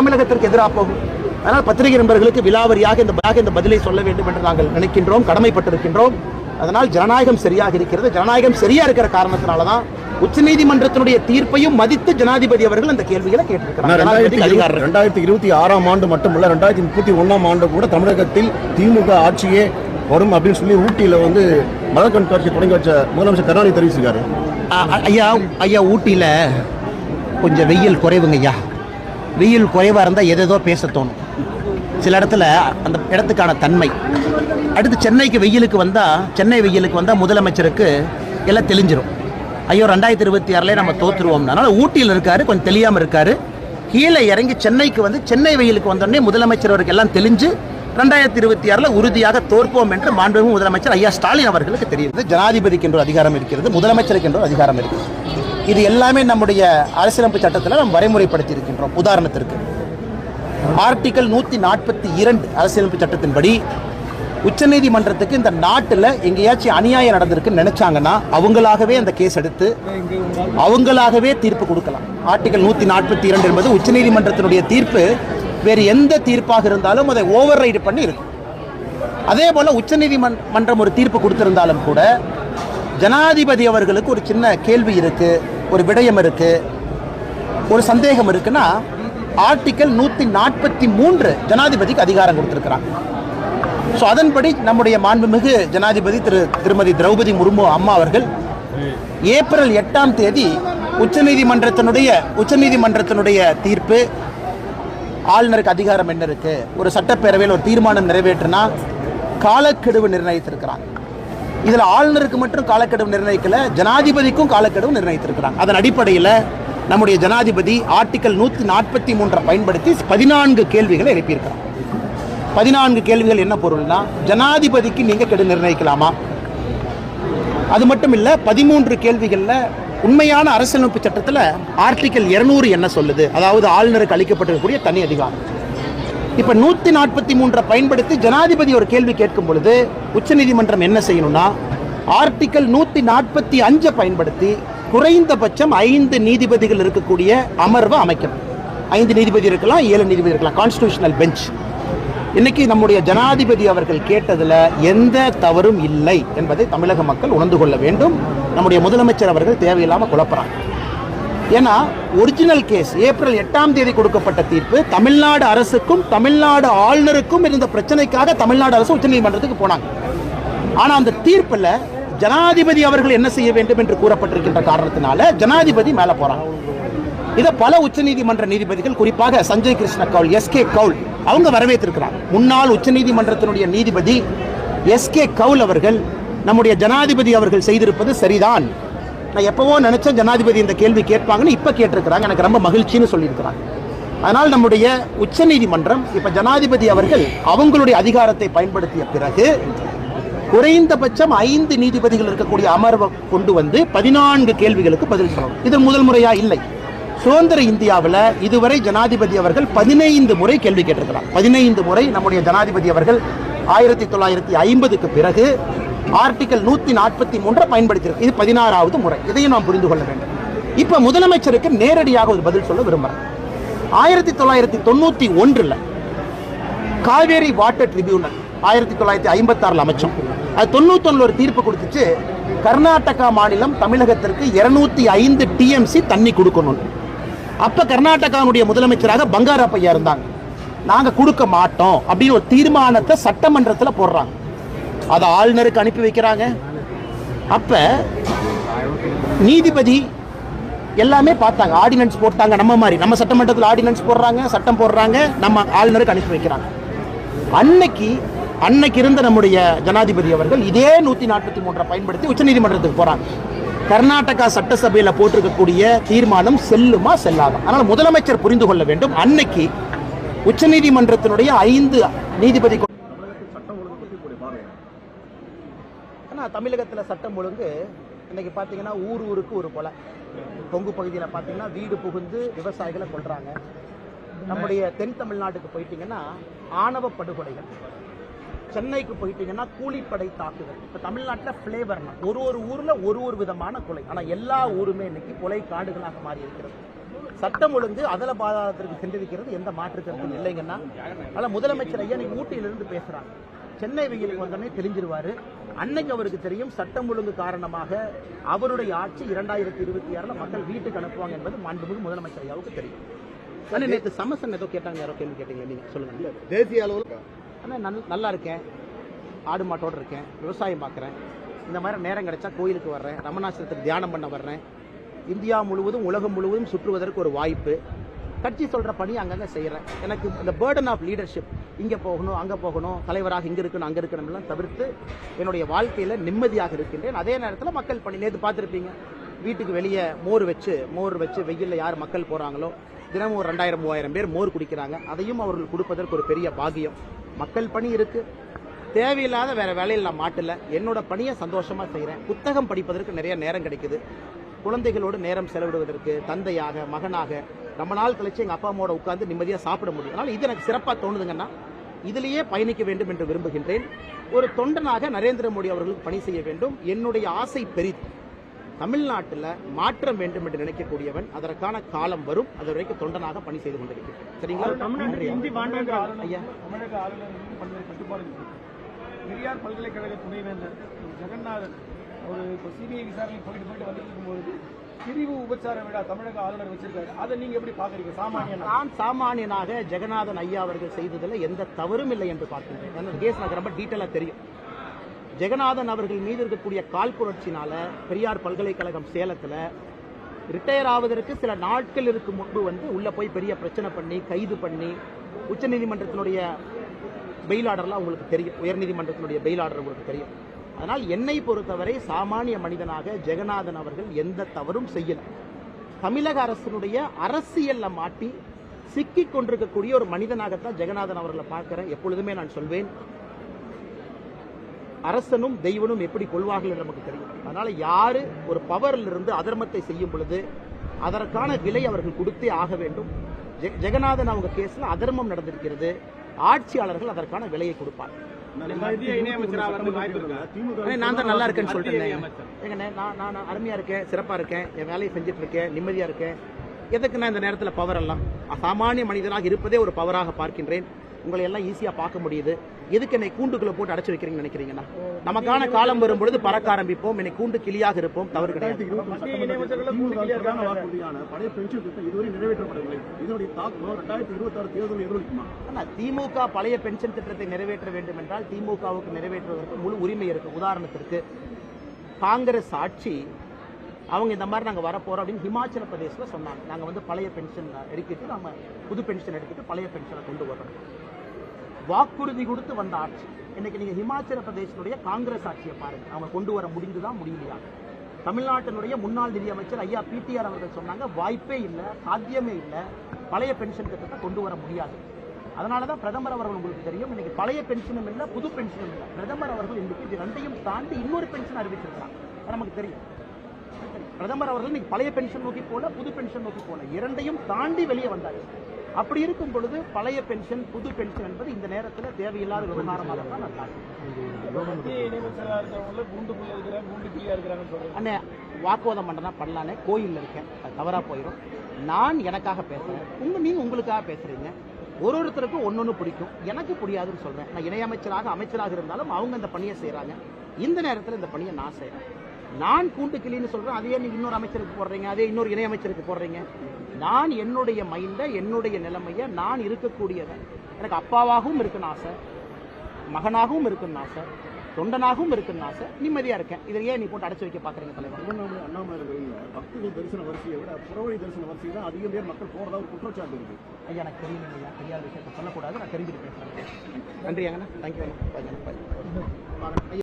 தமிழகத்திற்கு எதிராக போகும். அதனால் பத்திரிகை நண்பர்களுக்கு விலாவரியாக இந்த இந்த பதிலை சொல்ல வேண்டும் என்று நாங்கள் நினைக்கின்றோம் கடமைப்பட்டிருக்கின்றோம். அதனால் ஜனநாயகம் சரியாக இருக்கிறது. ஜனநாயகம் சரியா இருக்கிற காரணத்தினால தான் உச்சநீதிமன்றத்தினுடைய தீர்ப்பையும் மதித்து ஜனாதிபதி அவர்கள் அந்த கேள்விகளை கேட்டிருக்கிறார். ரெண்டாயிரத்தி இருபத்தி ஆறாம் ஆண்டு மட்டுமல்ல ரெண்டாயிரத்தி முப்பத்தி ஒண்ணாம் ஆண்டு கூட தமிழகத்தில் திமுக ஆட்சியே வரும் அப்படின்னு சொல்லி ஊட்டியில வந்து மத கண்காட்சி தொடங்கி வச்ச முதலமைச்சர் கருணாநிதி தெரிவிச்சிருக்காரு. ஐயா ஐயா ஊட்டியில் கொஞ்சம் வெயில் குறைவுங்க ஐயா வெயில் குறைவாக இருந்தால் எதேதோ பேச தோணும். சில இடத்துல அந்த இடத்துக்கான தன்மை. அடுத்து சென்னைக்கு வெயிலுக்கு வந்தால் சென்னை வெயிலுக்கு வந்தால் முதலமைச்சருக்கு எல்லாம் தெளிஞ்சிரும். ஐயோ ரெண்டாயிரத்தி இருபத்தி ஆறுலேயே நம்ம தோத்துருவோம்னா அதனால் ஊட்டியில் இருக்காரு கொஞ்சம் தெளியாமல் இருக்காரு. கீழே இறங்கி சென்னைக்கு வந்து சென்னை வெயிலுக்கு வந்தோடனே முதலமைச்சர் அவருக்கு எல்லாம் தெளிஞ்சு ரெண்டாயிரத்தி இருபத்தி ஆறில் உறுதியாக தோற்போம் என்று மாண்புமிகு முதலமைச்சர் ஐயா ஸ்டாலின் அவர்களுக்கு தெரியுது. ஜனாதிபதிக்கு என்ற அதிகாரம் இருக்கிறது முதலமைச்சருக்கு என்ற அதிகாரம் இருக்கிறது. இது எல்லாமே நம்முடைய அரசியலமைப்பு சட்டத்தில் நம்ம வரைமுறைப்படுத்தி இருக்கின்றோம் உதாரணத்திற்கு ஆர்டிகல் நூற்றி நாற்பத்தி இரண்டு அரசியலமைப்பு சட்டத்தின்படி உச்சநீதிமன்றத்துக்கு இந்த நாட்டில் எங்கேயாச்சும் அநியாயம் நடந்திருக்குன்னு நினைச்சாங்கன்னா அவங்களாகவே அந்த கேஸ் எடுத்து அவங்களாகவே தீர்ப்பு கொடுக்கலாம். ஆர்டிகல் நூற்றி நாற்பத்தி இரண்டு என்பது உச்சநீதிமன்றத்தினுடைய தீர்ப்பு. வேறு எந்த தீர்ப்பாக இருந்தாலும் அதை ஓவர் ரைடு பண்ணி இருக்கும். அதே போல உச்சநீதிமன்றம் ஒரு தீர்ப்பு கொடுத்திருந்தாலும் கூட ஜனாதிபதி அவர்களுக்கு ஒரு சின்ன கேள்வி இருக்குது ஒரு விடயம் இருக்கு ஒரு சந்தேகம் இருக்குன்னா ஆர்டிகல் நூத்தி நாற்பத்தி மூன்று ஜனாதிபதிக்கு அதிகாரம் கொடுத்திருக்கிறாங்க. ஸோ அதன்படி நம்முடைய மாண்புமிகு ஜனாதிபதி திரு திருமதி திரௌபதி முர்மு அம்மா அவர்கள் ஏப்ரல் எட்டாம் தேதி உச்சநீதிமன்றத்தினுடைய உச்சநீதிமன்றத்தினுடைய தீர்ப்பு ஆளுநருக்கு அதிகாரம் என்ன இருக்கு ஒரு சட்டப்பேரவையில் ஒரு தீர்மானம் நிறைவேற்றினா காலக்கெடுவு நிர்ணயித்திருக்கிறாங்க. இதில் ஆளுநருக்கு மட்டும் காலக்கெடுவு நிர்ணயிக்கல ஜனாதிபதிக்கும் காலக்கெடுவு நிர்ணயித்திருக்கிறாங்க. அதன் அடிப்படையில் நம்முடைய ஜனாதிபதி ஆர்டிக்கல் நூற்றி நாற்பத்தி மூன்றை பயன்படுத்தி பதினான்கு கேள்விகளை எழுப்பியிருக்கிறார். பதினான்கு கேள்விகள் என்ன பொருள்னா ஜனாதிபதிக்கு நீங்கள் கெடு நிர்ணயிக்கலாமா? அது மட்டும் இல்லை பதிமூன்று கேள்விகளில் உண்மையான அரசியலமைப்பு சட்டத்தில் ஆர்டிக்கல் இருநூறு என்ன சொல்லுது? அதாவது ஆளுநருக்கு அளிக்கப்பட்டிருக்கக்கூடிய தனி அதிகாரம். இப்ப நூத்தி நாற்பத்தி மூன்றை பயன்படுத்தி ஜனாதிபதி ஒரு கேள்வி கேட்கும் பொழுது உச்சநீதிமன்றம் என்ன செய்யணும்னா ஆர்டிகல் நூத்தி நாற்பத்தி அஞ்சை பயன்படுத்தி குறைந்தபட்சம் ஐந்து நீதிபதிகள் இருக்கக்கூடிய அமர்வை அமைக்கணும். ஐந்து நீதிபதி இருக்கலாம் ஏழு நீதிபதி இருக்கலாம். கான்ஸ்டியூஷனல் பெஞ்ச் இன்னைக்கு நம்முடைய ஜனாதிபதி அவர்கள் கேட்டதில் எந்த தவறும் இல்லை என்பதை தமிழக மக்கள் உணர்ந்து கொள்ள வேண்டும். நம்முடைய முதலமைச்சர் அவர்கள் தேவையில்லாமல் குழப்பறாங்க. ஏன்னா ஒரிஜினல் கேஸ் ஏப்ரல் எட்டாம் தேதி கொடுக்கப்பட்ட தீர்ப்பு தமிழ்நாடு அரசுக்கும் தமிழ்நாடு ஆளுநருக்கும் இருந்த பிரச்சனைக்காக தமிழ்நாடு அரசு உச்சநீதிமன்றத்துக்கு போனாங்க. ஆனால் அந்த தீர்ப்பில் ஜனாதிபதி அவர்கள் என்ன செய்ய வேண்டும் என்று கூறப்பட்டிருக்கின்ற காரணத்தினால ஜனாதிபதி மேலே போகிறாங்க இதை பல உச்சநீதிமன்ற நீதிபதிகள் குறிப்பாக சஞ்சய் கிருஷ்ண கவுல் எஸ்கே கவுல் அவங்க வரவேற்றிருக்கிறாங்க. முன்னாள் உச்சநீதிமன்றத்தினுடைய நீதிபதி எஸ்கே கவுல் அவர்கள் நம்முடைய ஜனாதிபதி அவர்கள் செய்திருப்பது சரிதான். நான் எப்பவோ நினைச்சேன் ஜனாதிபதி இந்த கேள்வி கேட்பாங்கன்னு இப்ப கேட்டிருக்கிறாங்க. எனக்கு ரொம்ப மகிழ்ச்சின்னு சொல்லியிருக்கிறாங்க. அதனால் நம்முடைய உச்சநீதிமன்றம் இப்ப ஜனாதிபதி அவர்கள் அவங்களுடைய அதிகாரத்தை பயன்படுத்திய பிறகு குறைந்தபட்சம் ஐந்து நீதிபதிகள் இருக்கக்கூடிய அமர்வை கொண்டு வந்து பதினான்கு கேள்விகளுக்கு பதில் சொல்லணும். இது முதல் முறையா இல்லை. சுதந்திர இந்தியாவில் இதுவரை ஜனாதிபதி அவர்கள் பதினைந்து முறை கேள்வி கேட்டிருக்கிறார். பதினைந்து முறை நம்முடைய ஜனாதிபதி அவர்கள் ஆயிரத்தி தொள்ளாயிரத்தி ஐம்பதுக்கு பிறகு ஆர்டிகல் நூத்தி நாற்பத்தி மூன்றை பயன்படுத்தியிருக்கு. இது பதினாறாவது முறை. இதையும் நாம் புரிந்து கொள்ள வேண்டும். இப்ப முதலமைச்சருக்கு நேரடியாக ஒரு பதில் சொல்ல விரும்புகிறேன் ஆயிரத்தி தொள்ளாயிரத்தி தொண்ணூத்தி ஒன்றுல காவேரி வாட்டர் ட்ரிபியூனல் ஆயிரத்தி தொள்ளாயிரத்தி ஐம்பத்தாறில் அமைச்சோம். அது தொண்ணூத்தொன்னுல ஒரு தீர்ப்பு கொடுத்துச்சு. கர்நாடகா மாநிலம் தமிழகத்திற்கு இருநூத்தி ஐந்து டிஎம்சி தண்ணி கொடுக்கணும். அப்ப கர்நாடகாவுடைய முதலமைச்சராக பங்காரப்பையா இருந்தாங்க. நாங்க கொடுக்க மாட்டோம் அப்படின்னு ஒரு தீர்மானத்தை சட்டமன்றத்தில் போடுறாங்க. அதை ஆளுநருக்கு அனுப்பி வைக்கிறாங்க. அப்ப நீதிபதி எல்லாமே பார்த்தாங்க. ஆர்டினன்ஸ் போட்டாங்க. நம்ம மாதிரி. நம்ம சட்டமன்றத்தில் ஆர்டினன்ஸ் போடுறாங்க சட்டம் போடுறாங்க நம்ம ஆளுநருக்கு அனுப்பி வைக்கிறாங்க. அன்னைக்கு அன்னைக்கு இருந்த நம்முடைய ஜனாதிபதி அவர்கள் இதே நூத்தி நாற்பத்தி மூன்றை பயன்படுத்தி உச்சநீதிமன்றத்துக்கு போறாங்க. கர்நாடகா சட்டசபையில் போட்டிருக்கக்கூடிய தீர்மானம் செல்லுமா செல்லாதா? ஆனால் முதலமைச்சர் புரிந்து கொள்ள வேண்டும். அன்னைக்கு உச்சநீதிமன்றத்தினுடைய ஐந்து நீதிபதி கொ- தமிழகத்தில் சட்டம் ஒழுங்கு இன்னைக்கு பார்த்தீங்கன்னா ஊர் ஊருக்கு ஒரு கொலை. கொங்கு பகுதியில் பார்த்தீங்கன்னா வீடு புகுந்து விவசாயிகளை கொல்றாங்க. நம்முடைய தென் தமிழ்நாட்டுக்கு போயிட்டீங்கன்னா ஆணவ படுகொலைகள். சென்னைக்கு போயிட்டீங்கன்னா கூலிப்படை தாக்குதல். இப்போ தமிழ்நாட்டில் ஃப்ளேவர்னா ஒரு ஒரு ஊரில் ஒரு ஒரு விதமான கொலை. ஆனால் எல்லா ஊருமே இன்னைக்கு கொலை காடுகளாக மாறி இருக்கிறது. சட்டம் ஒழுங்கு அதல பாதாளத்திற்கு சென்றிருக்கிறது எந்த மாற்று கருத்தும் இல்லைங்கன்னா. ஆனால் முதலமைச்சர் ஐயா நீ ஊட்டியிலிருந்து பேசுகிறாங்க சென்னை வெயிலுக்கு வந்தோடனே தெரிஞ்சிருவாரு அன்னைக்கு அவருக்கு தெரியும் சட்டம் ஒழுங்கு காரணமாக அவருடைய ஆட்சி இரண்டாயிரத்தி இருபத்தி ஆறுல மக்கள் வீட்டுக்கு அனுப்புவாங்க என்பது மாண்புமிகு முதலமைச்சர் ஐயாவுக்கு தெரியும். ஆனா நேற்று சமசன் ஏதோ கேட்டாங்க யாரோ கேள்வி கேட்டீங்க நீங்க சொல்லுங்க. தேசிய அளவில் நல் நல்லா இருக்கேன் ஆடு மாட்டோடு இருக்கேன் விவசாயம் பார்க்குறேன் இந்த மாதிரி நேரம் கிடைச்சா கோயிலுக்கு வர்றேன் ரமணாசிரத்துக்கு தியானம் பண்ண வர்றேன். இந்தியா முழுவதும் உலகம் முழுவதும் சுற்றுவதற்கு ஒரு வாய்ப்பு. கட்சி சொல்கிற பணி அங்கங்கே செய்கிறேன் எனக்கு இந்த பேர்டன் ஆஃப் லீடர்ஷிப் இங்கே போகணும் அங்கே போகணும் தலைவராக இங்கே இருக்கணும் அங்கே இருக்கணும்லாம் தவிர்த்து என்னுடைய வாழ்க்கையில் நிம்மதியாக இருக்கின்றேன். அதே நேரத்தில் மக்கள் பணி நேற்று பார்த்துருப்பீங்க. வீட்டுக்கு வெளியே மோர் வச்சு மோர் வச்சு வெயிலில் யார் மக்கள் போகிறாங்களோ தினமும் ஒரு ரெண்டாயிரம் மூவாயிரம் பேர் மோர் குடிக்கிறாங்க. அதையும் அவர்கள் கொடுப்பதற்கு ஒரு பெரிய பாகியம் மக்கள் பணி இருக்குது தேவையில்லாத வேற வேலையில் நான் மாட்டல. என்னோட பணியை சந்தோஷமா செய்கிறேன் புத்தகம் படிப்பதற்கு நிறைய நேரம் கிடைக்குது. குழந்தைகளோடு நேரம் செலவிடுவதற்கு தந்தையாக மகனாக ரொம்ப நாள் கழிச்சு எங்க அப்பா அம்மாவோட உட்கார்ந்து நிம்மதியாக சாப்பிட முடியும். அதனால இது எனக்கு சிறப்பாக தோணுதுங்கன்னா இதிலேயே பயணிக்க வேண்டும் என்று விரும்புகின்றேன். ஒரு தொண்டனாக நரேந்திர மோடி அவர்களுக்கு பணி செய்ய வேண்டும். என்னுடைய ஆசை பெரிது. தமிழ்நாட்டில் மாற்றம் வேண்டும் என்று நினைக்கக்கூடியவன் அதற்கான காலம் வரும். அது வரைக்கும் தொண்டனாக பணி செய்து கொண்டிருக்கிறேன். சரிங்களா? ஐயா. பெரியார் பல்கலைக்கழக துணைவேந்தர் ஜெகநாதன் ஒரு சிபிஐ விசாரணை போயிட்டு போயிட்டு வந்துட்டு இருக்கும்போது பிரிவு உபச்சார விழா தமிழக ஆளுநர் வச்சிருக்காரு. அதை நீங்க எப்படி பாக்குறீங்க சாமானியனா? நான் சாமானியனாக ஜெகநாதன் ஐயா அவர்கள் செய்ததில் எந்த தவறும் இல்லை என்று பார்க்கிறேன் அந்த கேஸ் எனக்கு ரொம்ப டீட்டெயிலாக தெரியும். ஜெகநாதன் அவர்கள் மீது இருக்கக்கூடிய கால் புரட்சினால பெரியார் பல்கலைக்கழகம் சேலத்தில் ரிட்டையர் ஆவதற்கு சில நாட்கள் இருக்கும் முன்பு வந்து உள்ள போய் பெரிய பிரச்சனை பண்ணி கைது பண்ணி உச்சநீதிமன்றத்தினுடைய பெயில் ஆர்டர்லாம் உங்களுக்கு தெரியும். உயர்நீதிமன்றத்தினுடைய பெயில் ஆர்டர் உங்களுக்கு தெரியும். அதனால் என்னை பொறுத்தவரை சாமானிய மனிதனாக ஜெகநாதன் அவர்கள் எந்த தவறும் செய்யல. தமிழக அரசினுடைய அரசியல்ல மாட்டி சிக்கிக் கொண்டிருக்கக்கூடிய ஒரு மனிதனாகத்தான் ஜெகநாதன் அவர்களை பார்க்கிறேன் எப்பொழுதுமே நான் சொல்வேன். அரசனும் தெய்வனும் எப்படி கொள்வார்கள் என்று நமக்கு தெரியும். அதனால யாரு ஒரு பவரில் இருந்து அதர்மத்தை செய்யும் பொழுது அதற்கான விலை அவர்கள் கொடுத்தே ஆக வேண்டும். ஜெ- ஜெகநாதன் அவங்க கேஸ்ல அதர்மம் நடந்திருக்கிறது. ஆட்சியாளர்கள் அதற்கான விலையை கொடுப்பார் நான் தான் நல்லா இருக்கேன்னு நான் நான் நான் அருமையா இருக்கேன் சிறப்பா இருக்கேன் என் வேலையை செஞ்சுட்டு இருக்கேன் நிம்மதியா இருக்கேன். எதுக்கு நான் இந்த நேரத்தில் பவர் எல்லாம்? சாமானிய மனிதனாக இருப்பதே ஒரு பவராக பார்க்கின்றேன். உங்களை எல்லாம் ஈஸியா பார்க்க முடியுது. எதுக்கு என்னை கூண்டுக்குள்ள போட்டு அடைச்சு வைக்கிறீங்கன்னு நினைக்கிறீங்கன்னா? நமக்கான காலம் வரும்பொழுது பறக்க ஆரம்பிப்போம். என்னை கூண்டு கிளியாக இருப்போம். தவறு கிடையாது. திமுக பழைய பென்ஷன் திட்டத்தை நிறைவேற்ற வேண்டும் என்றால் திமுகவுக்கு நிறைவேற்றுவதற்கு முழு உரிமை இருக்கு. உதாரணத்திற்கு காங்கிரஸ் ஆட்சி அவங்க இந்த மாதிரி நாங்கள் வரப்போகிறோம் அப்படின்னு ஹிமாச்சல பிரதேசத்தில் சொன்னாங்க. நாங்கள் வந்து பழைய பென்ஷன் எடுக்கிட்டு நம்ம புது பென்ஷன் எடுத்துட்டு பழைய பென்ஷனை கொண்டு வரோம் வாக்குறுதி கொடுத்து வந்த ஆட்சி. இன்னைக்கு நீங்கள் ஹிமாச்சல பிரதேசனுடைய காங்கிரஸ் ஆட்சியை பாருங்க. அவங்க கொண்டு வர முடிந்துதான் முடியலையா? தமிழ்நாட்டினுடைய முன்னாள் நிதியமைச்சர் ஐயா பிடிஆர் அவர்கள் சொன்னாங்க வாய்ப்பே இல்லை சாத்தியமே இல்லை. பழைய பென்ஷன் திட்டத்தை கொண்டு வர முடியாது. அதனால தான் பிரதமர் அவர்கள் உங்களுக்கு தெரியும் இன்னைக்கு பழைய பென்ஷனும் இல்லை புது பென்ஷனும் இல்லை. பிரதமர் அவர்கள் இன்னைக்கு இது ரெண்டையும் தாண்டி இன்னொரு பென்ஷன் அறிவிச்சிருக்காங்க நமக்கு தெரியும். பிரதமர் அவர்கள் இன்னைக்கு பழைய பென்ஷன் நோக்கி போல புது பென்ஷன் நோக்கி போல. இரண்டையும் தாண்டி வெளியே வந்தாரு. அப்படி இருக்கும் பொழுது பழைய பென்ஷன் புது பென்ஷன் என்பது இந்த நேரத்தில் தேவையில்லாத விவகாரமாக தான் நான் மத்திய அண்ணே வாக்குவாதம் பண்ணனா பண்ணலானே. கோயில்ல இருக்கேன். அது தவறா போயிடும் நான் எனக்காக பேசுறேன். உங்க நீங்க உங்களுக்காக பேசுறீங்க. ஒரு ஒருத்தருக்கும் ஒன்னொன்னு பிடிக்கும். எனக்கு பிடியாதுன்னு சொல்றேன். நான் இணையமைச்சராக அமைச்சராக இருந்தாலும் அவங்க இந்த பணியை செய்யறாங்க இந்த நேரத்தில் இந்த பணியை நான் செய்றேன். நான் கூண்டு கிளின்னு சொல்றேன் அதே நீங்க இன்னொரு அமைச்சருக்கு போடுறீங்க அதே இன்னொரு இணையமைச்சருக்கு போடுறீங்க. நான் என்னுடைய மைண்டை என்னுடைய நிலைமையை நான் இருக்கக்கூடியதை எனக்கு அப்பாவாகவும் இருக்குன்னு ஆசை மகனாகவும் இருக்குன்னு ஆசை தொண்டனாகவும் இருக்குன்னு ஆசை நிம்மதியா இருக்கேன். இதை ஏன் நீ போட்டு அடைச்சு வைக்க பாக்குறீங்க தலைவர்? அண்ணாமலை கோயில் பக்தர்கள் தரிசன வரிசையை விட புறவழி தரிசன வரிசை தான் அதிகம் பேர் மக்கள் போறதா ஒரு குற்றச்சாட்டு இருக்கு ஐயா எனக்கு தெரியல ஐயா தெரியாத விஷயத்தை சொல்லக்கூடாது நான் தெரிஞ்சுட்டு பேசுறேன் நன்றி அங்கண்ணா தேங்க்யூ